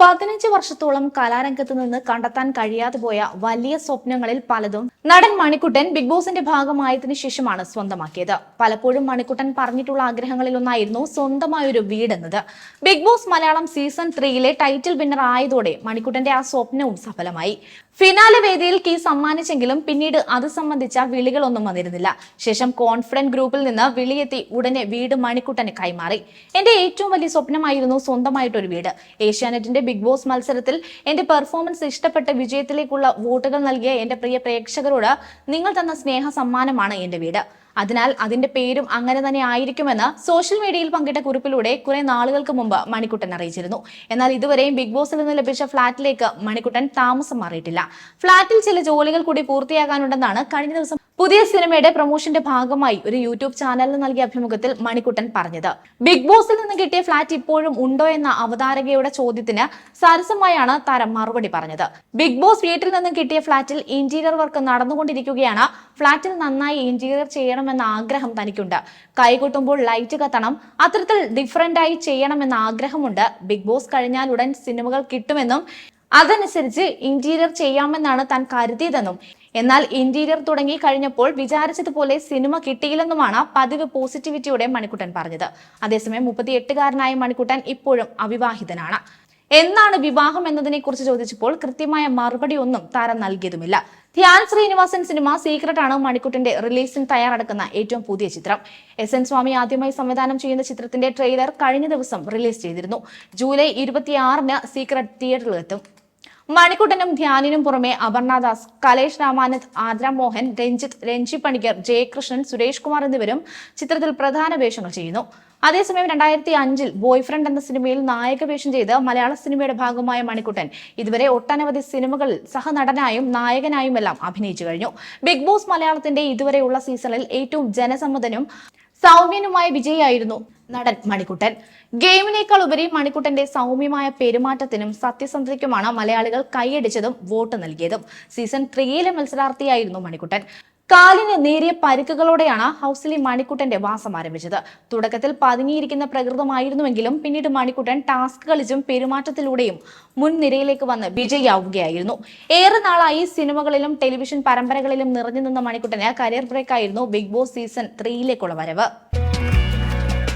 പതിനഞ്ച് വർഷത്തോളം കലാരംഗത്ത് നിന്ന് കണ്ടെത്താൻ കഴിയാതെ പോയ വലിയ സ്വപ്നങ്ങളിൽ പലതും നടൻ മണിക്കുട്ടൻ ബിഗ് ബോസിന്റെ ഭാഗമായതിനു ശേഷമാണ് സ്വന്തമാക്കിയത്. പലപ്പോഴും മണിക്കുട്ടൻ പറഞ്ഞിട്ടുള്ള ആഗ്രഹങ്ങളിൽ ഒന്നായിരുന്നു സ്വന്തമായ സ്വന്തമായൊരു വീടെന്നത്. ബിഗ് ബോസ് മലയാളം സീസൺ ത്രീയിലെ ടൈറ്റിൽ വിന്നർ ആയതോടെ മണിക്കുട്ടന്റെ ആ സ്വപ്നവും സഫലമായി. ഫിനാലെ വേദിയിൽ കീ സമ്മാനിച്ചെങ്കിലും പിന്നീട് അത് സംബന്ധിച്ച വിളികളൊന്നും വന്നിരുന്നില്ല. ശേഷം കോൺഫിഡന്റ് ഗ്രൂപ്പിൽ നിന്ന് വിളിയെത്തി ഉടനെ വീട് മണിക്കുട്ടന് കൈമാറി. എന്റെ ഏറ്റവും വലിയ സ്വപ്നമായിരുന്നു സ്വന്തമായിട്ടൊരു വീട്. ഏഷ്യാനെറ്റിന്റെ ബിഗ് ബോസ് മത്സരത്തിൽ എന്റെ പെർഫോമൻസ് ഇഷ്ടപ്പെട്ട വിജയത്തിലേക്കുള്ള വോട്ടുകൾ നൽകിയ എന്റെ പ്രിയ പ്രേക്ഷകരോട് നിങ്ങൾ തന്ന സ്നേഹ സമ്മാനമാണ് എന്റെ വീട്. അതിനാൽ അതിന്റെ പേരും അങ്ങനെ തന്നെ ആയിരിക്കുമെന്ന് സോഷ്യൽ മീഡിയയിൽ പങ്കിട്ട കുറിപ്പിലൂടെ കുറെ നാളുകൾക്ക് മുമ്പ് മണിക്കുട്ടൻ അറിയിച്ചിരുന്നു. എന്നാൽ ഇതുവരെയും ബിഗ് ബോസിൽ നിന്ന് ലഭിച്ച ഫ്ളാറ്റിലേക്ക് മണിക്കുട്ടൻ താമസം മാറിയിട്ടില്ല. ഫ്ളാറ്റിൽ ചില ജോലികൾ കൂടി പൂർത്തിയാകാനുണ്ടെന്നാണ് കഴിഞ്ഞ ദിവസം പുതിയ സിനിമയുടെ പ്രൊമോഷന്റെ ഭാഗമായി ഒരു യൂട്യൂബ് ചാനലിന് നൽകിയ അഭിമുഖത്തിൽ മണിക്കുട്ടൻ പറഞ്ഞത്. ബിഗ് ബോസിൽ നിന്ന് കിട്ടിയ ഫ്ളാറ്റ് ഇപ്പോഴും ഉണ്ടോ എന്ന അവതാരകയുടെ ചോദ്യത്തിന് സരസമായാണ് താരം മറുപടി പറഞ്ഞത്. ബിഗ് ബോസ് വീട്ടിൽ നിന്നും കിട്ടിയ ഫ്ളാറ്റിൽ ഇന്റീരിയർ വർക്ക് നടന്നുകൊണ്ടിരിക്കുകയാണ്. ഫ്ളാറ്റിൽ നന്നായി ഇന്റീരിയർ ചെയ്യണമെന്ന ആഗ്രഹം തനിക്കുണ്ട്. കൈകൊട്ടുമ്പോൾ ലൈറ്റ് കത്തണം. അത്തരത്തിൽ ആയി ചെയ്യണമെന്ന ആഗ്രഹമുണ്ട്. ബിഗ് ബോസ് കഴിഞ്ഞാൽ ഉടൻ സിനിമകൾ കിട്ടുമെന്നും അതനുസരിച്ച് ഇന്റീരിയർ ചെയ്യാമെന്നാണ് താൻ കരുതിയതെന്നും. എന്നാൽ ഇന്റീരിയർ തുടങ്ങി കഴിഞ്ഞപ്പോൾ വിചാരിച്ചതുപോലെ സിനിമ കിട്ടിയില്ലെന്നുമാണ് പതിവ് പോസിറ്റിവിറ്റിയോടെ മണിക്കുട്ടൻ പറഞ്ഞത്. അതേസമയം മുപ്പത്തിയെട്ടുകാരനായ മണിക്കുട്ടൻ ഇപ്പോഴും അവിവാഹിതനാണ്. എന്നാണ് വിവാഹം എന്നതിനെ കുറിച്ച് ചോദിച്ചപ്പോൾ കൃത്യമായ മറുപടി ഒന്നും താരം നൽകിയതുമില്ല. ധ്യാൻ ശ്രീനിവാസൻ സിനിമ സീക്രട്ട് ആണ് മണിക്കുട്ടന്റെ റിലീസിന് തയ്യാറെടുക്കുന്ന ഏറ്റവും പുതിയ ചിത്രം. എസ് എൻ സ്വാമി ആദ്യമായി സംവിധാനം ചെയ്യുന്ന ചിത്രത്തിന്റെ ട്രെയിലർ കഴിഞ്ഞ ദിവസം റിലീസ് ചെയ്തിരുന്നു. ജൂലൈ ഇരുപത്തിയാറിന് സീക്രട്ട് തിയേറ്ററിലെത്തും. മണിക്കുട്ടനും ധ്യാനിനും പുറമെ അപർണദാസ് കലേഷ് രാമാനന്ദ് ആദ്ര മോഹൻ രഞ്ജിത്ത് രഞ്ജി പണിക്കർ ജയകൃഷ്ണൻ സുരേഷ് കുമാർ എന്നിവരും ചിത്രത്തിൽ പ്രധാന വേഷങ്ങൾ ചെയ്യുന്നു. അതേസമയം രണ്ടായിരത്തി അഞ്ചിൽ ബോയ്ഫ്രണ്ട് എന്ന സിനിമയിൽ നായക വേഷം ചെയ്ത് മലയാള സിനിമയുടെ ഭാഗമായ മണിക്കുട്ടൻ ഇതുവരെ ഒട്ടനവധി സിനിമകളിൽ സഹനടനായും നായകനായും എല്ലാം അഭിനയിച്ചു കഴിഞ്ഞു. ബിഗ് ബോസ് മലയാളത്തിന്റെ ഇതുവരെയുള്ള സീസണിൽ ഏറ്റവും ജനസമ്മതനും സൗമ്യനുമായ വിജയായിരുന്നു നടൻ മണിക്കുട്ടൻ. ഗെയിമിനേക്കാൾ ഉപരി മണിക്കുട്ടന്റെ സൗമ്യമായ പെരുമാറ്റത്തിനും സത്യസന്ധതയ്ക്കുമാണ് മലയാളികൾ കൈയടിച്ചതും വോട്ട് നൽകിയതും. സീസൺ ത്രീയിലെ മത്സരാർത്ഥിയായിരുന്നു മണിക്കുട്ടൻ. കാലിന് നേരിയ പരിക്കുകളോടെയാണ് ഹൗസിലെ മണിക്കുട്ടന്റെ വാസം ആരംഭിച്ചത്. തുടക്കത്തിൽ പതുങ്ങിയിരിക്കുന്ന പ്രകൃതമായിരുന്നുവെങ്കിലും പിന്നീട് മണിക്കുട്ടൻ ടാസ്ക് കളിച്ചും പെരുമാറ്റത്തിലൂടെയും മുൻനിരയിലേക്ക് വന്ന് വിജയിയാവുകയായിരുന്നു. ഏറെ നാളായി സിനിമകളിലും ടെലിവിഷൻ പരമ്പരകളിലും നിറഞ്ഞു നിന്ന മണിക്കുട്ടന് കരിയർ ബ്രേക്കായിരുന്നു ബിഗ് ബോസ് സീസൺ ത്രീയിലേക്കുള്ള വരവ്.